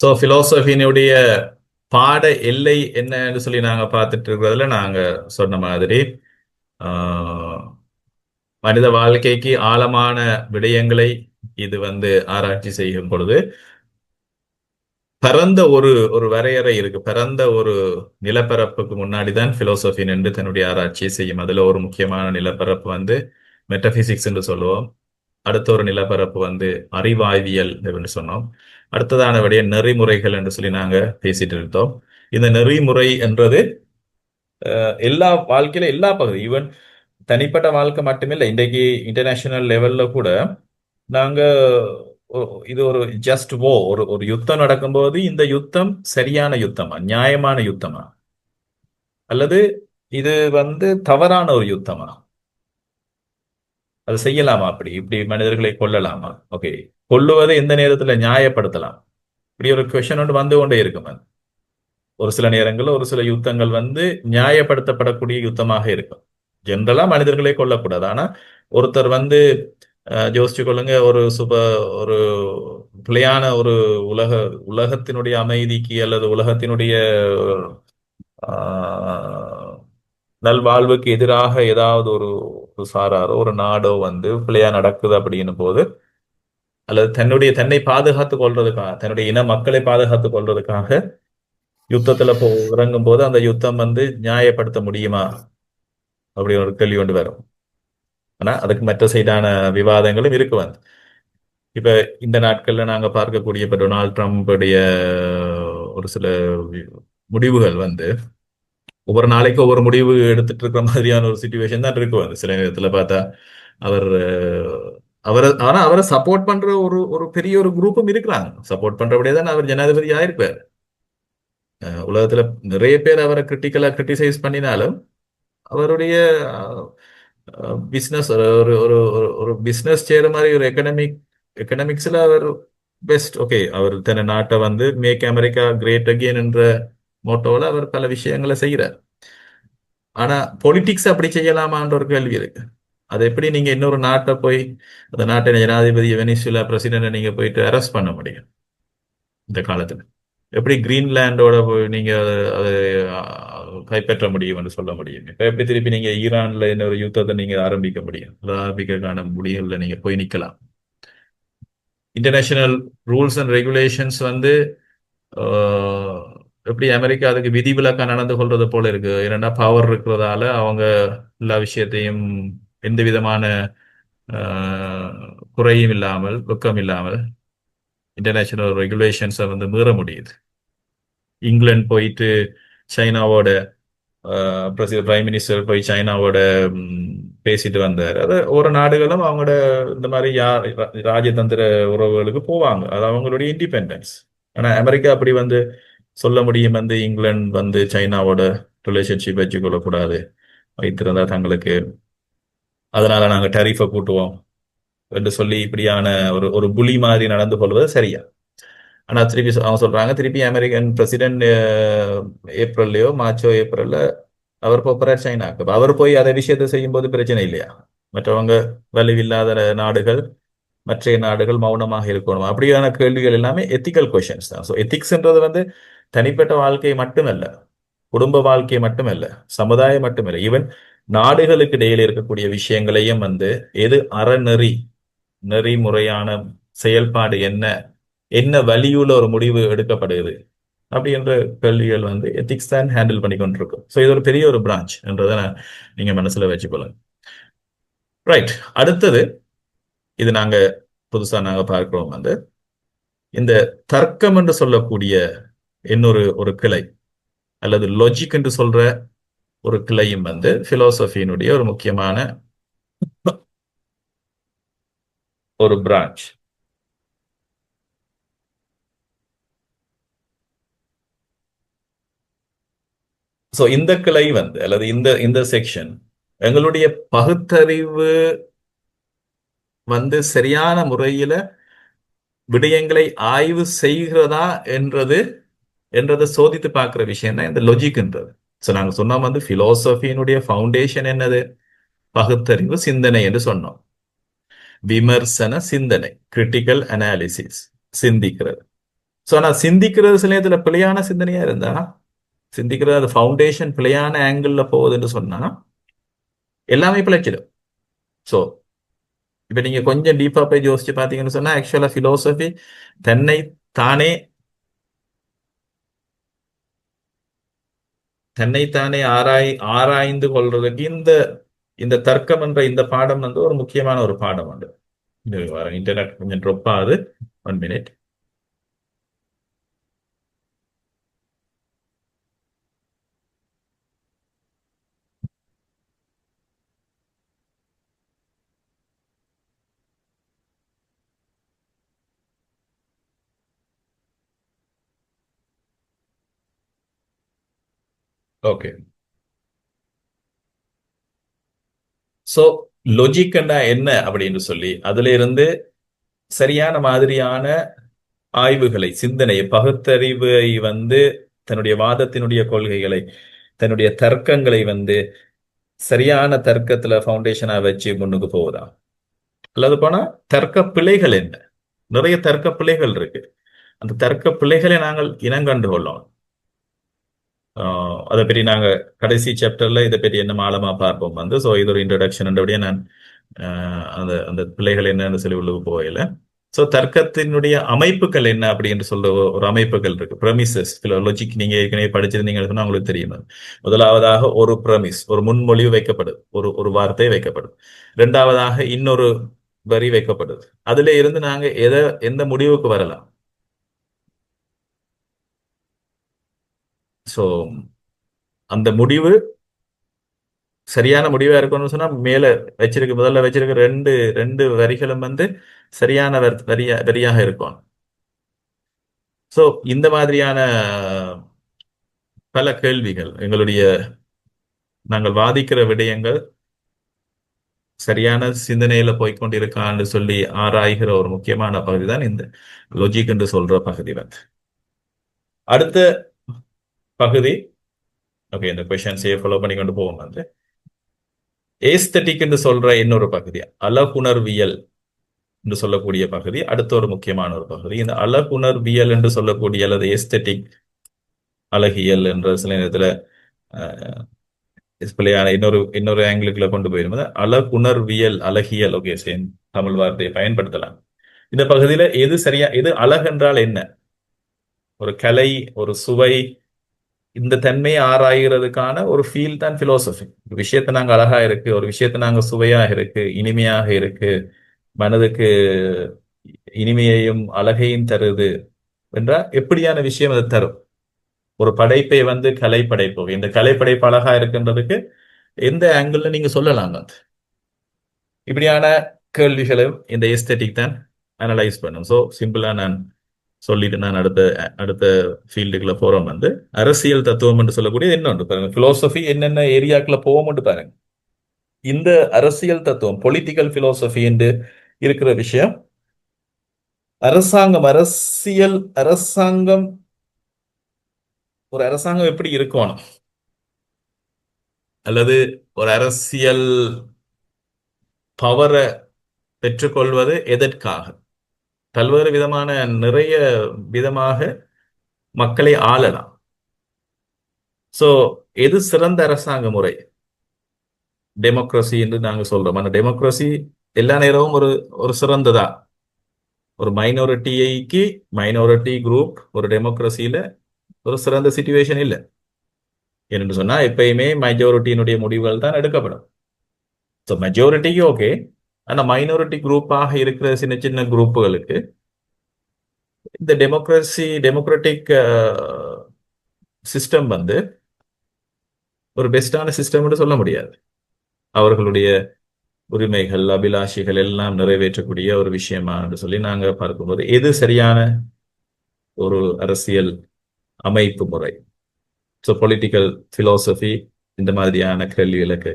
So ஃபிலோசபியினுடைய பாட எல்லை என்னன்னு சொல்லி நாங்க பார்த்துட்டு இருக்கிறதுல நாங்க சொன்ன மாதிரி ஆஹ், மனித வாழ்க்கைக்கு ஆழமான விடயங்களை இது வந்து ஆராய்ச்சி செய்யும் பொழுது பரந்த ஒரு ஒரு வரையறை இருக்கு. பரந்த ஒரு நிலப்பரப்புக்கு முன்னாடி தான் பிலோசபி நின்று தன்னுடைய ஆராய்ச்சியை செய்யும். அதுல ஒரு முக்கியமான நிலப்பரப்பு வந்து மெட்டபிசிக்ஸ் என்று சொல்லுவோம். அடுத்த ஒரு நிலப்பரப்பு வந்து அறிவாய்வியல் என்று சொன்னோம். அடுத்ததான விடைய நெறிமுறைகள் என்று சொல்லி நாங்க பேசிட்டு இருந்தோம். இந்த நெறிமுறை என்றது எல்லா வாழ்க்கையில எல்லா பகுதி ஈவன் தனிப்பட்ட வாழ்க்கை மட்டுமில்லை இன்றைக்கு இன்டர்நேஷனல் லெவல்ல கூட நாங்க இது ஒரு ஜஸ்ட் வோ ஒரு ஒரு யுத்தம் நடக்கும்போது இந்த யுத்தம் சரியான யுத்தமா நியாயமான யுத்தமா? அல்லது இது வந்து தவறான ஒரு யுத்தமா? அது செய்யலாமா அப்படி? இப்படி மனிதர்களை கொல்லலாமா? ஓகே கொள்ளுவதை எந்த நேரத்துல நியாயப்படுத்தலாம்? இப்படி ஒரு கொஷன் ஒன்று வந்து கொண்டே இருக்கும் அது. ஒரு சில நேரங்களில் ஒரு சில யுத்தங்கள் வந்து நியாயப்படுத்தப்படக்கூடிய யுத்தமாக இருக்கும். ஜென்ரலா மனிதர்களே கொல்லக்கூடாது. ஆனா ஒருத்தர் வந்து அஹ், யோசிச்சு கொள்ளுங்க ஒரு சுப ஒரு பிழையான ஒரு உலக உலகத்தினுடைய அமைதிக்கு அல்லது உலகத்தினுடைய ஆஹ், நல்வாழ்வுக்கு எதிராக ஏதாவது ஒரு ஒரு சாராரோ ஒரு நாடோ வந்து பிழையா நடக்குது அப்படின்னும் போது அல்லது தன்னுடைய தன்னை பாதுகாத்துக் கொள்றதுக்காக தன்னுடைய இன மக்களை பாதுகாத்துக் கொள்றதுக்காக யுத்தத்துல போ இறங்கும் போது அந்த யுத்தம் வந்து நியாயப்படுத்த முடியுமா? அப்படி ஒரு கேள்வி கொண்டு வரும். ஆனா அதுக்கு மற்ற சைடான விவாதங்களும் இருக்கு வந்து. இப்ப இந்த நாட்கள்ல நாங்க பார்க்கக்கூடிய இப்ப டொனால்ட் ட்ரம்புடைய ஒரு சில முடிவுகள் வந்து ஒவ்வொரு நாளைக்கு ஒவ்வொரு முடிவு எடுத்துட்டு இருக்கிற மாதிரியான ஒரு சுச்சுவேஷன் தான் இருக்கு வந்து. சில நேரத்துல பார்த்தா அவர் அவரை ஆனா அவரை சப்போர்ட் பண்ற ஒரு ஒரு பெரிய ஒரு குரூப்பும் இருக்கிறாங்க. சப்போர்ட் பண்றபடியே தான் அவர் ஜனாதிபதி ஆயிருப்பார் உலகத்துல நிறைய பேர் அவரை கிரிட்டிக்கலா கிரிட்டிசைஸ் பண்ணினாலும் அவருடைய பிஸ்னஸ் ஒரு ஒரு ஒரு பிஸ்னஸ் செய்யற மாதிரி ஒரு எக்கனாமிக் எக்கனாமிக்ஸ்ல அவர் பெஸ்ட் ஓகே அவர் தன் நாட்டை வந்து மேக் அமெரிக்கா கிரேட் அகேன் என்ற மோட்டோவில் அவர் பல விஷயங்களை செய்கிறார் ஆனா பொலிட்டிக்ஸ் அப்படி செய்யலாமான்ற ஒரு கேள்வி இருக்கு. அது எப்படி நீங்க இன்னொரு நாட்டை போய் அந்த நாட்டின் ஜனாதிபதி வெனிசுலா பிரசிடென்ட் நீங்க போயிட்டு அரெஸ்ட் பண்ண முடியும்? இந்த காலத்துல. எப்படி கிரீன்லாண்டோட போய் நீங்க அதை- அதை அஹ், கைப்பற்ற முடியும்னு சொல்ல முடியும்? இப்ப எப்படி திருப்பி நீங்க ஈரான்ல இன்னொரு யுத்தத்தை நீங்க ஆரம்பிக்க முடியும்? அதை ஆரம்பிக்கிறதுக்கான முடிவுல நீங்க போய் நிக்கலாம். இன்டர்நேஷனல் ரூல்ஸ் அண்ட் ரெகுலேஷன்ஸ் வந்து எப்படி அமெரிக்கா அதுக்கு விதிவிலக்கா நடந்து கொள்றது போல இருக்கு. ஏன்னா பவர் இருக்கிறதால அவங்க எல்லா விஷயத்தையும் எந்த விதமான ஆஹ், குறையும் இல்லாமல் வெக்கம் இல்லாமல் இன்டர்நேஷனல் ரெகுலேஷன்ஸை வந்து மீற முடியுது. இங்கிலாந்து போயிட்டு சைனாவோட பிரசிடென்ட் பிரைம் மினிஸ்டர் போய் சைனாவோட பேசிட்டு வந்தார். அது ஒரு நாடுகளும் அவங்களோட இந்த மாதிரி யார் ரா- ராஜதந்திர உறவுகளுக்கு போவாங்க. அது அவங்களுடைய இண்டிபெண்டன்ஸ் ஆனா அமெரிக்கா அப்படி வந்து சொல்ல முடியும் வந்து இங்கிலாந்து வந்து சைனாவோட ரிலேஷன்ஷிப் வச்சுக்கொள்ளக்கூடாது. வைத்திருந்தா தங்களுக்கு அதனால நாங்க டரிஃபை கூட்டுவோம் என்று சொல்லி இப்படியான ஒரு ஒரு புலி மாதிரி நடந்து கொள்வது சரியா? ஆனா திருப்பி அவங்க சொல்றாங்க திருப்பி அமெரிக்கன் பிரசிடென்ட் ஏப்ரல்லையோ மார்ச்சோ ஏப்ரல்ல அவர் போறார் சைனாக்கு அவர் போய் அதை விஷயத்தை செய்யும்போது பிரச்சனை இல்லையா? மற்றவங்க வலுவில்லாத நாடுகள் மற்ற நாடுகள் மௌனமாக இருக்கணும். அப்படியான கேள்விகள் எல்லாமே எத்திக்கல் கொஷின்ஸ் தான். ஸோ எத்திக்ஸ்ன்றது வந்து தனிப்பட்ட வாழ்க்கை மட்டுமல்ல குடும்ப வாழ்க்கை மட்டுமல்ல சமுதாயம் மட்டுமல்ல. ஈவன் நாடுகளுக்கு இடையில் இருக்கக்கூடிய விஷயங்களையும் வந்து எது அறநெறி நெறிமுறையான செயல்பாடு என்ன என்ன வழியுள்ள ஒரு முடிவு எடுக்கப்படுகிறது அப்படின்ற கேள்விகள் வந்து எத்திக்ஸ் தான் ஹேண்டில் பண்ணி கொண்டிருக்கும். ஸோ இது ஒரு பெரிய ஒரு பிரான்ச் என்றதை நான் நீங்க மனசுல வச்சுக்கொள்ளுங்க. ரைட் அடுத்தது இது நாங்க புதுசா நாங்க பார்க்கிறோம் வந்து இந்த தர்க்கம் என்று சொல்லக்கூடிய இன்னொரு ஒரு கிளை அல்லது லொஜிக் என்று சொல்ற ஒரு கிளையும் வந்து பிலோசபியினுடைய ஒரு முக்கியமான ஒரு பிரான்ச் ஸோ இந்த கிளை வந்து அல்லது இந்த இந்த செக்ஷன் எங்களுடைய பகுத்தறிவு வந்து சரியான முறையில விடயங்களை ஆய்வு செய்கிறதா என்றது என்றதை சோதித்து பார்க்கிற விஷயம் தான் இந்த லொஜிக்ன்றது ஸோ நாங்கள் சொன்னோம் வந்து ஃபிலோசஃபியினுடைய ஃபவுண்டேஷன் என்னது? பகுத்தறிவு சிந்தனை என்று சொன்னோம். விமர்சன சிந்தனை கிரிட்டிக்கல் அனாலிசிஸ் சிந்திக்கிறது. ஸோ ஆனால் சிந்திக்கிறது சில நேரத்தில் பிழையான சிந்தனையா இருந்தா சிந்திக்கிறது அது ஃபவுண்டேஷன் பிழையான ஆங்கிள் போகுதுன்னு சொன்னா எல்லாமே பிழைச்சிடும். ஸோ இப்போ நீங்க கொஞ்சம் டீப்பா போய் யோசிச்சு பார்த்தீங்கன்னு சொன்னா ஆக்சுவலா ஃபிலோசஃபி தன்னை தானே தன்னைத்தானே ஆராய் ஆராய்ந்து கொள்றதுக்கு இந்த இந்த தர்க்கம் என்ற இந்த பாடம் வந்து ஒரு முக்கியமான ஒரு பாடம் உண்டு. இன்டர்நெட் கொஞ்சம் ட்ரொப் ஆகுது ஒன் மினிட் ஓகே சோ லொஜிக்னா என்ன அப்படின்னு சொல்லி அதுல இருந்து சரியான மாதிரியான ஆய்வுகளை சிந்தனையை பகுத்தறிவை வந்து தன்னுடைய வாதத்தினுடைய கொள்கைகளை தன்னுடைய தர்க்கங்களை வந்து சரியான தர்க்கத்துல ஃபவுண்டேஷனா வச்சு முன்னுக்கு போகுதா? அல்லது போனா தர்க்க பிழைகள் என்ன? நிறைய தர்க்க பிழைகள் இருக்கு. அந்த தர்க்க பிழைகளை நாங்கள் இனங்கண்டு கொள்ளோம். அதை பற்றி நாங்கள் கடைசி சாப்டர்ல இதை பற்றி என்ன ஆழமா பார்ப்போம் வந்து. ஸோ இது ஒரு இன்ட்ரடக்ஷன் நான் அந்த அந்த பிள்ளைகள் என்னன்னு சொல்லி உள்ளுக்கு போகல. ஸோ தர்க்கத்தினுடைய அமைப்புகள் என்ன அப்படின்னு சொல்ற ஒரு அமைப்புகள் இருக்கு. ப்ரமிசஸ் லொஜிக் நீங்க ஏற்கனவே படிச்சிருந்தீங்கன்னா உங்களுக்கு தெரியும் முதலாவதாக ஒரு ப்ரமிஸ் ஒரு முன்மொழிவு வைக்கப்படுது ஒரு ஒரு வார்த்தை வைக்கப்படுது ரெண்டாவதாக இன்னொரு வரி வைக்கப்படுது. அதுல இருந்து நாங்க எதை எந்த முடிவுக்கு வரலாம்? ஸோ அந்த முடிவு சரியான முடிவா இருக்கணும்னு சொன்னா மேல வச்சிருக்க முதல்ல வச்சிருக்க ரெண்டு ரெண்டு வரிகளும் வந்து சரியான வரியா வரியாக இருக்கும். ஸோ இந்த மாதிரியான பல கேள்விகள் எங்களுடைய நாங்கள் வாதிக்கிற விடயங்கள் சரியான சிந்தனையில போய்கொண்டிருக்கான்னு சொல்லி ஆராய்கிற ஒரு முக்கியமான பகுதி தான் இந்த லொஜிக் என்று சொல்ற பகுதி வந்து. அடுத்த பகுதி. ஓகே இந்த கொஷன்ஸையே ஃபாலோ பண்ணி கொண்டு போவோம் வந்து ஏஸ்தட்டிக் என்று சொல்ற இன்னொரு பகுதி அலகுணர்வியல் என்று சொல்லக்கூடிய பகுதி அடுத்த ஒரு முக்கியமான ஒரு பகுதி. இந்த அழகுணர்வியல் என்று சொல்லக்கூடிய அல்லது ஏஸ்தட்டிக் அழகியல் என்ற சில நேரத்தில் பிள்ளையான இன்னொரு இன்னொரு ஆங்கிளுக்குள்ள கொண்டு போயிருந்தது அழகுணர்வியல் அழகியல் ஓகே சேம் தமிழ் வார்த்தையை பயன்படுத்தலாம். இந்த பகுதியில எது சரியா எது அழகென்றால் என்ன? ஒரு கலை ஒரு சுவை இந்த தன்மையை ஆராய்கிறதுக்கான ஒரு ஃபீல் தான் பிலோசபி ஒரு விஷயத்தை நாங்க அழகா இருக்கு ஒரு விஷயத்தை நாங்க சுவையாக இருக்கு இனிமையாக இருக்கு மனதுக்கு இனிமையையும் அழகையும் தருது என்றால் எப்படியான விஷயம் அது தரும்? ஒரு படைப்பை வந்து கலை படைப்பு இந்த கலை படைப்பு அழகா இருக்குன்றதுக்கு எந்த ஆங்கிள் நீங்க சொல்லலாம் அது? இப்படியான கேள்விகளையும் இந்த எஸ்தெட்டிக் தான் அனலைஸ் பண்ணும். ஸோ சிம்பிளா நான் சொல்லிட்டு நான் அடுத்த அடுத்த ஃபீல்டுக்குள்ள போறோம் வந்து. அரசியல் தத்துவம் என்று சொல்லக்கூடிய இன்னொன்று பாருங்க? பிலோசபி என்னென்ன ஏரியாக்குள்ள போவோம்னு பாருங்க. இந்த அரசியல் தத்துவம் பொலிட்டிக்கல் பிலோசபி என்று இருக்கிற விஷயம் அரசாங்கம் அரசியல் அரசாங்கம் ஒரு அரசாங்கம் எப்படி இருக்கணும்? அல்லது ஒரு அரசியல் பவரை பெற்றுக்கொள்வது எதற்காக? பல்வேறு விதமான நிறைய விதமாக மக்களை ஆளலாம். சோ எது சிறந்த அரசாங்க முறை? டெமோக்ரஸி என்று நாங்க சொல்றோம். அந்த டெமோக்ரஸி எல்லா நேரமும் ஒரு ஒரு சிறந்ததா? ஒரு மைனாரிட்டிக்கு மைனாரிட்டி குரூப் ஒரு டெமோக்ரஸியில ஒரு சிறந்த சுச்சுவேஷன் இல்லை. என்று சொன்னா எப்பயுமே மெஜாரிட்டியினுடைய முடிவுகள் தான் எடுக்கப்படும். ஸோ மெஜாரிட்டிக்கு ஓகே ஆனால் மைனாரிட்டி குரூப்பாக இருக்கிற சின்ன சின்ன குரூப்புகளுக்கு இந்த டெமோக்ரஸி டெமோக்ராட்டிக் சிஸ்டம் வந்து ஒரு பெஸ்டான சிஸ்டம்னு சொல்ல முடியாது. அவர்களுடைய உரிமைகள் அபிலாஷிகள் எல்லாம் நிறைவேற்றக்கூடிய ஒரு விஷயமா சொல்லி நாங்கள் பார்க்கும்போது எது சரியான ஒரு அரசியல் அமைப்பு முறை? ஸோ பொலிட்டிக்கல் ஃபிலோசஃபி இந்த மாதிரியான கேள்விகளுக்கு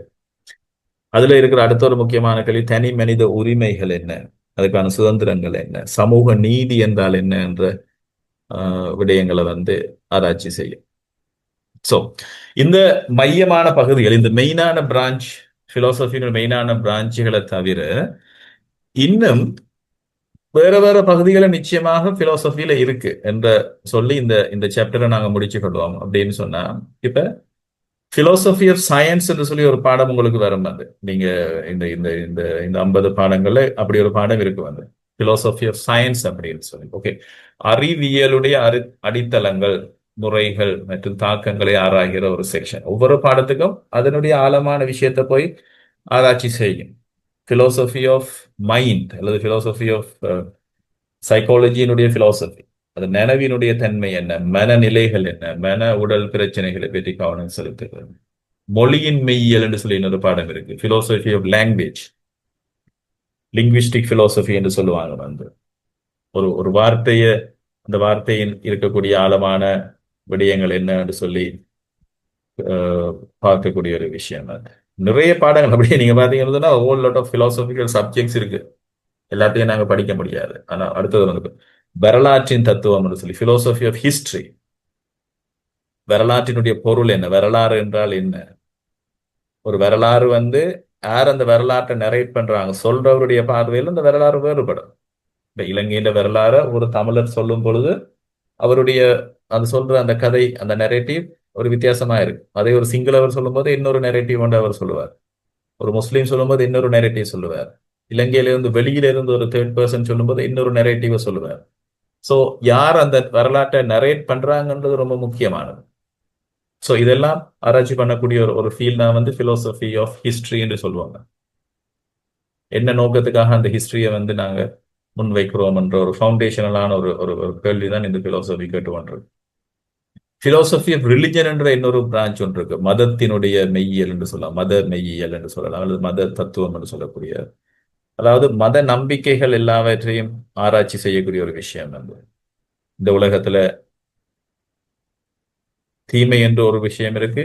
அதுல இருக்கிற அடுத்த ஒரு முக்கியமான கேள்வி தனி மனித உரிமைகள் என்ன? அதுக்கான சுதந்திரங்கள் என்ன? சமூக நீதி என்றால் என்ன என்ற விடயங்களை வந்து ஆராய்ச்சி செய்யும். ஸோ இந்த மையமான பகுதிகள் இந்த மெயினான பிரான்ச் பிலோசபியின் மெயினான பிரான்ச்சுகளை தவிர இன்னும் வேற வேற பகுதிகளை நிச்சயமாக பிலோசபியில இருக்கு என்ற சொல்லி இந்த இந்த சாப்டரை நாங்க முடிச்சு கொள்வோம் அப்படின்னு சொன்னா இப்ப பிலோசபி ஆஃப் சயின்ஸ் என்று சொல்லி ஒரு பாடம் உங்களுக்கு வரும் அது. நீங்க இந்த இந்த இந்த இந்த ஐம்பது பாடங்கள்ல அப்படி ஒரு பாடம் இருக்கு வந்து. பிலோசபி ஆஃப் சயின்ஸ் அப்படின்னு சொல்லி. ஓகே அறிவியலுடைய அரி அடித்தளங்கள் முறைகள் மற்றும் தாக்கங்களை ஆராய்கிற ஒரு செக்ஷன் ஒவ்வொரு பாடத்துக்கும் அதனுடைய ஆழமான விஷயத்தை போய் ஆராய்ச்சி செய்யும். பிலோசபி ஆஃப் மைண்ட் அல்லது பிலோசபி ஆஃப் சைக்காலஜியினுடைய பிலோசபி அது நனவினுடைய தன்மை என்ன? மனநிலைகள் என்ன? மன உடல் பிரச்சனைகளை பற்றி கவனம் செலுத்துகிறது. மொழியின் மெய்யியல் என்று சொல்லி இன்னொரு பாடம் இருக்கு. Philosophy of language linguistic philosophy என்று சொல்லுவாங்க வந்து. ஒரு ஒரு வார்த்தையை அந்த வார்த்தையின் இருக்கக்கூடிய ஆழமான விடயங்கள் என்னன்னு சொல்லி பார்க்கக்கூடிய ஒரு விஷயம் அது. நிறைய பாடங்கள். அப்படியே நீங்க பாத்தீங்கன்னா whole lot of philosophical subjects இருக்கு. எல்லாத்தையும் நாங்க படிக்க முடியாது. ஆனா அடுத்தது வந்து வரலாற்றின் தத்துவம் சொல்லி பிலோசபி ஆஃப் ஹிஸ்டரி வரலாற்றினுடைய பொருள் என்ன? வரலாறு என்றால் என்ன? ஒரு வரலாறு வந்து யார் அந்த வரலாற்றை நரேட் பண்றாங்க? சொல்றவருடைய பார்வையில் அந்த வரலாறு வேறுபடும். இந்த இலங்கையின் வரலாறு ஒரு தமிழர் சொல்லும் பொழுது அவருடைய அது சொல்ற அந்த கதை அந்த நெரேட்டிவ் ஒரு வித்தியாசமா இருக்கு. அதே ஒரு சிங்களவர் சொல்லும்போது இன்னொரு நெரேட்டிவ் ஒன்று அவர் சொல்லுவார். ஒரு முஸ்லீம் சொல்லும்போது இன்னொரு நெரேட்டிவ் சொல்லுவார். இலங்கையிலிருந்து வெளியில இருந்து ஒரு தேர்ட் பர்சன் சொல்லும்போது இன்னொரு நெரேட்டிவை சொல்லுவார். ஸோ யார் அந்த வரலாற்றை நரேட் பண்றாங்கன்றது ரொம்ப முக்கியமானது. ஸோ இதெல்லாம் ஆராய்ச்சி பண்ணக்கூடிய ஒரு ஒரு ஃபீல்ட்னா வந்து ஃபிலோசஃபி ஆஃப் ஹிஸ்ட்ரி என்று சொல்லுவாங்க. என்ன நோக்கத்துக்காக அந்த ஹிஸ்டரியை வந்து நாங்க முன்வைக்கிறோம் என்ற ஒரு ஃபவுண்டேஷனலான ஒரு ஒரு கேள்வி தான் இந்த பிலோசபி கேட்டு பண்றது பிலோசபி ஆஃப் ரிலிஜன் என்ற இன்னொரு பிரான்ச் ஒன்று இருக்கு. மதத்தினுடைய மெய்யியல் என்று சொல்லலாம். மத மெய்யியல் என்று சொல்லலாம். அல்லது மத தத்துவம் என்று சொல்லக்கூடிய அதாவது மத நம்பிக்கைகள் எல்லாவற்றையும் ஆராய்ச்சி செய்யக்கூடிய ஒரு விஷயம் வந்து இந்த உலகத்துல தீமை என்று ஒரு விஷயம் இருக்கு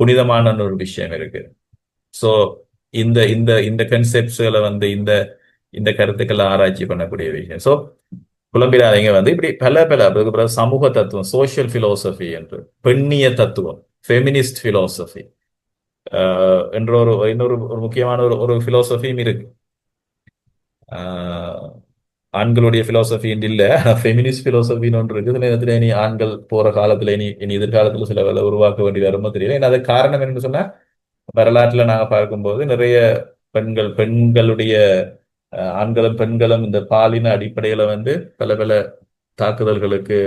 புனிதமான ஒரு விஷயம் இருக்கு. ஸோ இந்த இந்த இந்த கன்செப்ட்ஸ்களை வந்து இந்த இந்த கருத்துக்களை ஆராய்ச்சி பண்ணக்கூடிய விஷயம். ஸோ குழம்பிடாதீங்க வந்து இப்படி பல பல சமூக தத்துவம் சோசியல் பிலோசபி என்று பெண்ணிய தத்துவம் ஃபெமினிஸ்ட் பிலோசபி என்ற ஒரு இன்னொரு ஒரு முக்கியமான ஒரு ஒரு பிலோசபியும் இருக்கு. ஆண்களுடைய பிலோசபி இல்லை. ஃபெமினிஸ்ட் பிலோசபின்னு ஒன்று இருக்கு. நேரத்தில் இனி ஆண்கள் போற காலத்துல இனி இனி எதிர்காலத்துல சில வேலை உருவாக்க வேண்டி வருமோ தெரியல. ஏன்னா அது காரணம் என்னன்னு சொன்னா வரலாற்றுல நாங்க பார்க்கும்போது நிறைய பெண்கள் பெண்களுடைய ஆண்களும் பெண்களும் இந்த பாலின அடிப்படையில வந்து பல பல தாக்குதல்களுக்கு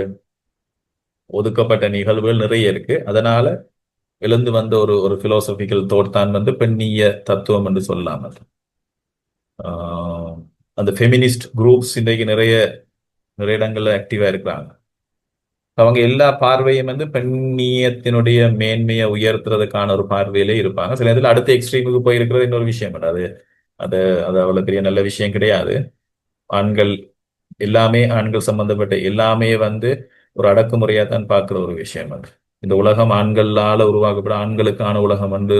ஒதுக்கப்பட்ட நிகழ்வுகள் நிறைய இருக்கு. அதனால எழுந்து வந்த ஒரு ஒரு பிலோசபிக்கல் தோட் தான் வந்து பெண்ணிய தத்துவம் என்று சொல்லலாம் அது. அந்த ஃபெமினிஸ்ட் குரூப்ஸ் இன்றைக்கு நிறைய நிறைய இடங்கள்ல ஆக்டிவா இருக்கிறாங்க. அவங்க எல்லா பார்வையும் வந்து பெண்ணியத்தினுடைய மேன்மையை உயர்த்துறதுக்கான ஒரு பார்வையிலே இருப்பாங்க. சில இதில் அடுத்த எக்ஸ்ட்ரீமுக்கு போயிருக்கிறது இன்னொரு விஷயம். அது அது அது அவ்வளோ பெரிய நல்ல விஷயம் கிடையாது. ஆண்கள் எல்லாமே ஆண்கள் சம்பந்தப்பட்ட எல்லாமே வந்து ஒரு அடக்குமுறையா தான் பார்க்குற ஒரு விஷயம் அது. இந்த உலகம் ஆண்களால உருவாக்கப்பட ஆண்களுக்கான உலகம் வந்து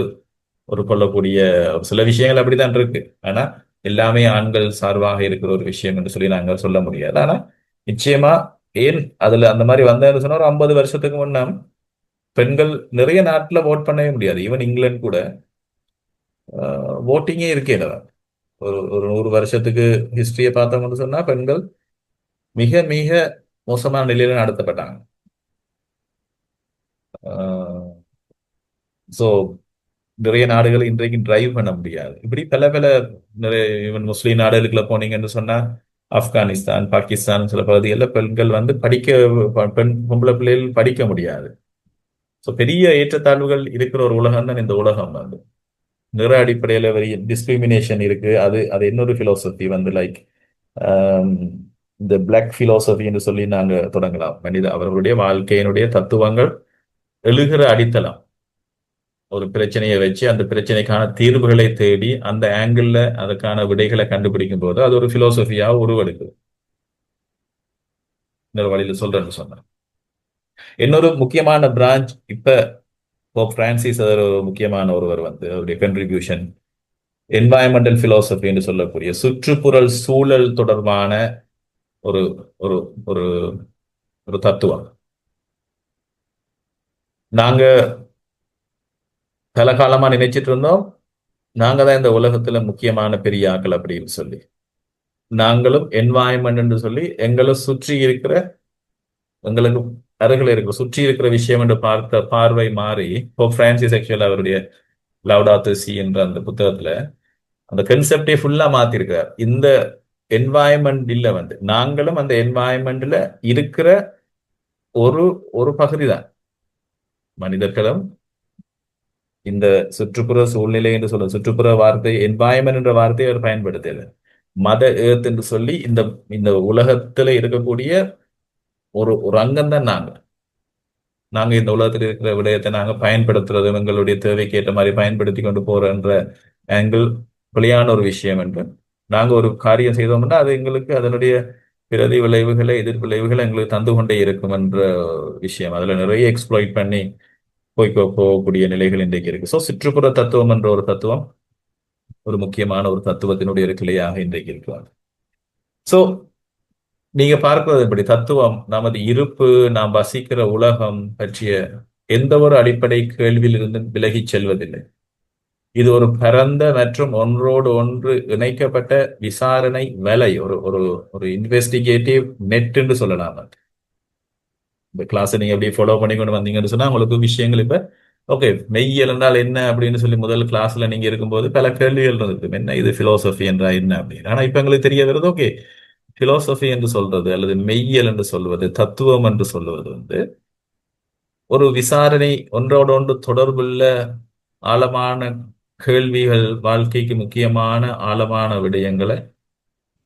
ஒரு கொள்ளக்கூடிய சில விஷயங்கள் அப்படித்தான் இருக்கு. ஆனா எல்லாமே ஆண்கள் சார்பாக இருக்கிற ஒரு விஷயம் என்று சொல்லி நாங்கள் சொல்ல முடியாது. ஆனா நிச்சயமா ஏன் அதுல அந்த மாதிரி வந்தேன்னு சொன்னா ஒரு ஐம்பது வருஷத்துக்கு முன்ன பெண்கள் நிறைய நாட்டுல ஓட் பண்ணவே முடியாது. ஈவன் இங்கிலாந்து கூட ஓட்டிங்கே இருக்கே ஒரு ஒரு நூறு வருஷத்துக்கு ஹிஸ்டரியை பார்த்தோம்னு சொன்னா பெண்கள் மிக மிக மோசமான நிலையில நடத்தப்பட்டாங்க. ஸோ நிறைய நாடுகள் இன்றைக்கு டிரைவ் பண்ண முடியாது. இப்படி பல பல நிறைய ஈவன் முஸ்லீம் நாடுகளுக்குள்ள போனீங்கன்னு சொன்னா ஆப்கானிஸ்தான் பாகிஸ்தான் சில பகுதிகளில் பெண்கள் வந்து படிக்க பெண் பொம்பளை பிள்ளைகள் படிக்க முடியாது. ஸோ பெரிய ஏற்றத்தாழ்வுகள் இருக்கிற ஒரு உலகம் தான் இந்த உலகம் வந்து. நிற அடிப்படையில் வெறிய டிஸ்கிரிமினேஷன் இருக்கு. அது அது இன்னொரு ஃபிலோசபி வந்து லைக் um, இந்த பிளாக் ஃபிலோசபி என்று சொல்லி நாங்கள் தொடங்கலாம். மனித அவர்களுடைய வாழ்க்கையினுடைய தத்துவங்கள் எழுகிற அடித்தளம். ஒரு பிரச்சனையை வச்சு அந்த பிரச்சனைக்கான தீர்வுகளை தேடி அந்த ஆங்கிள் அதுக்கான விடைகளை கண்டுபிடிக்கும் போது அது ஒரு பிலோசபியா உருவெடுக்குது. இன்னொரு வழியில சொல்றேன்னு சொன்னேன். இன்னொரு முக்கியமான பிரான்ச் இப்ப போப் பிரான்சிஸ் ஒரு முக்கியமான ஒருவர் வந்து அவருடைய கன்ட்ரிபியூஷன் என்வாயன்மெண்டல் பிலோசபி என்று சொல்லக்கூடிய சுற்றுப்புறல் சூழல் தொடர்பான ஒரு ஒரு ஒரு ஒரு தத்துவம். நாங்க பல காலமாக நினைச்சிட்டு இருந்தோம் நாங்க தான் இந்த உலகத்துல முக்கியமான பெரிய ஆக்கள் அப்படின்னு சொல்லி. நாங்களும் என்வாயன்மெண்ட் என்று சொல்லி எங்களை சுற்றி இருக்கிற எங்களுக்கு அருகில் இருக்கிற சுற்றி இருக்கிற விஷயம் என்று பார்த்த பார்வை மாறி இப்போ பிரான்சிஸ் ஆக்சுவல் அவருடைய லவ்டாத்தசி என்ற அந்த புத்தகத்துல அந்த கன்செப்டே ஃபுல்லா மாத்திருக்கிறார். இந்த என்வாயன்மெண்ட் இல்ல வந்து நாங்களும் அந்த என்வாயன்மெண்ட்ல இருக்கிற ஒரு ஒரு பகுதி தான் மனிதர்களும் இந்த சுற்றுப்புற சூழ்நிலை என்று சொல்ல சுற்றுப்புற வார்த்தை என்வாயன்மெண்ட் என்ற வார்த்தையை அவர் பயன்படுத்தல மத ஏத் என்று சொல்லி இந்த இந்த உலகத்துல இருக்கக்கூடிய ஒரு ஒரு அங்கம் தான் நாங்க. நாங்க இந்த உலகத்தில் இருக்கிற விடயத்தை நாங்க பயன்படுத்துறது எங்களுடைய தேவைக்கு ஏற்ற மாதிரி பயன்படுத்தி கொண்டு போறன்ற ஆங்கிள் வெளியான ஒரு விஷயம் என்று. நாங்க ஒரு காரியம் செய்தோம்னா அது எங்களுக்கு அதனுடைய பிரதி விளைவுகளை எதிர் விளைவுகளை எங்களுக்கு தந்து கொண்டே இருக்கும் என்ற விஷயம். அதுல நிறைய எக்ஸ்ப்ளாய்ட் பண்ணி போய் போகக்கூடிய நிலைகள் இன்றைக்கு இருக்கு. ஸோ சுற்றுப்புற தத்துவம் என்ற ஒரு தத்துவம் ஒரு முக்கியமான ஒரு தத்துவத்தினுடைய ஒரு கிளையாக இன்றைக்கு இருக்கிறார் ஸோ நீங்க பார்க்கிறது இப்படி தத்துவம் நமது இருப்பு நாம் வசிக்கிற உலகம் பற்றிய எந்த ஒரு அடிப்படை கேள்வியிலிருந்து விலகிச் செல்வதில்லை. இது ஒரு பரந்த மற்றும் ஒன்றோடு ஒன்று இணைக்கப்பட்ட விசாரணை வலை ஒரு ஒரு ஒரு இன்வெஸ்டிகேட்டிவ் நெட் என்று சொல்லலாம். அது. இந்த கிளாஸ் நீங்க எப்படி ஃபாலோ பண்ணி கொண்டு வந்தீங்கன்னு சொன்னா உங்களுக்கு விஷயங்கள் இப்ப ஓகே மெய்யியல் என்றால் என்ன அப்படின்னு சொல்லி முதல் கிளாஸ்ல நீங்க இருக்கும்போது பல கேள்விகள் இருந்திருக்கும் என்ன இது பிலோசபி என்றா என்ன அப்படின்னு. ஆனா இப்ப எங்களுக்கு தெரிய வருது ஓகே பிலோசபி என்று சொல்றது அல்லது மெய்யியல் என்று சொல்வது தத்துவம் என்று சொல்வது வந்து ஒரு விசாரணை ஒன்றோட ஒன்று தொடர்புள்ள ஆழமான கேள்விகள் வாழ்க்கைக்கு முக்கியமான ஆழமான விடயங்களை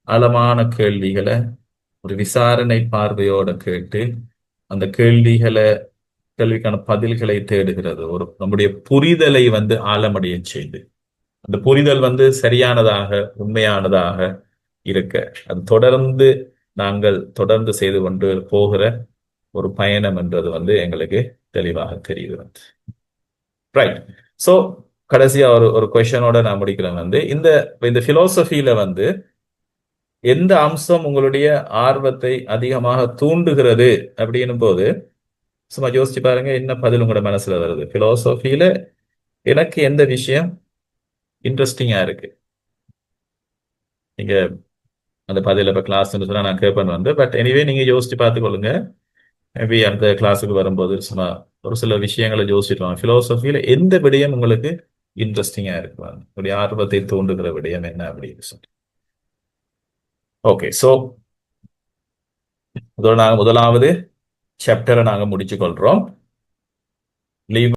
ஆழமான கேள்விகளை ஒரு விசாரணை பார்வையோட கேட்டு அந்த கேள்விகளை கேள்விக்கான பதில்களை தேடுகிறது. ஒரு நம்முடைய புரிதலை வந்து ஆழமடைய செய்து அந்த புரிதல் வந்து சரியானதாக உண்மையானதாக இருக்க. அது தொடர்ந்து நாங்கள் தொடர்ந்து செய்து கொண்டு போகிற ஒரு பயணம் என்றது வந்து எங்களுக்கு தெளிவாக தெரியுது ரைட் சோ கடைசியா ஒரு ஒரு கொஷனோட நான் முடிக்கிறேன் வந்து இந்த இந்த பிலோசபியில வந்து எந்த அம்சம் உங்களுடைய ஆர்வத்தை அதிகமாக தூண்டுகிறது அப்படின்னும் போது சும்மா யோசிச்சு பாருங்க என்ன பதில் உங்களோட மனசுல வருது? பிலோசபியில எனக்கு எந்த விஷயம் இன்ட்ரெஸ்டிங்கா இருக்கு? நீங்க அந்த பதில இப்ப கிளாஸ் சொன்னா நான் கேட்பேன் வந்து. பட் எனிவே நீங்க யோசிச்சு பார்த்துக்கொள்ளுங்க. மேபி அடுத்த கிளாஸுக்கு வரும்போது சும்மா ஒரு சில விஷயங்களை யோசிச்சுட்டு வாங்க. பிலோசபியில எந்த விடயம் உங்களுக்கு இன்ட்ரெஸ்டிங்கா இருக்கு? உங்களுடைய ஆர்வத்தை தூண்டுகிற விடயம் என்ன அப்படின்னு சொல்லி ஓகே சோ இதோட நாங்க முதலாவது சாப்டரை நாங்க முடிச்சு கொள்றோம் லீவ்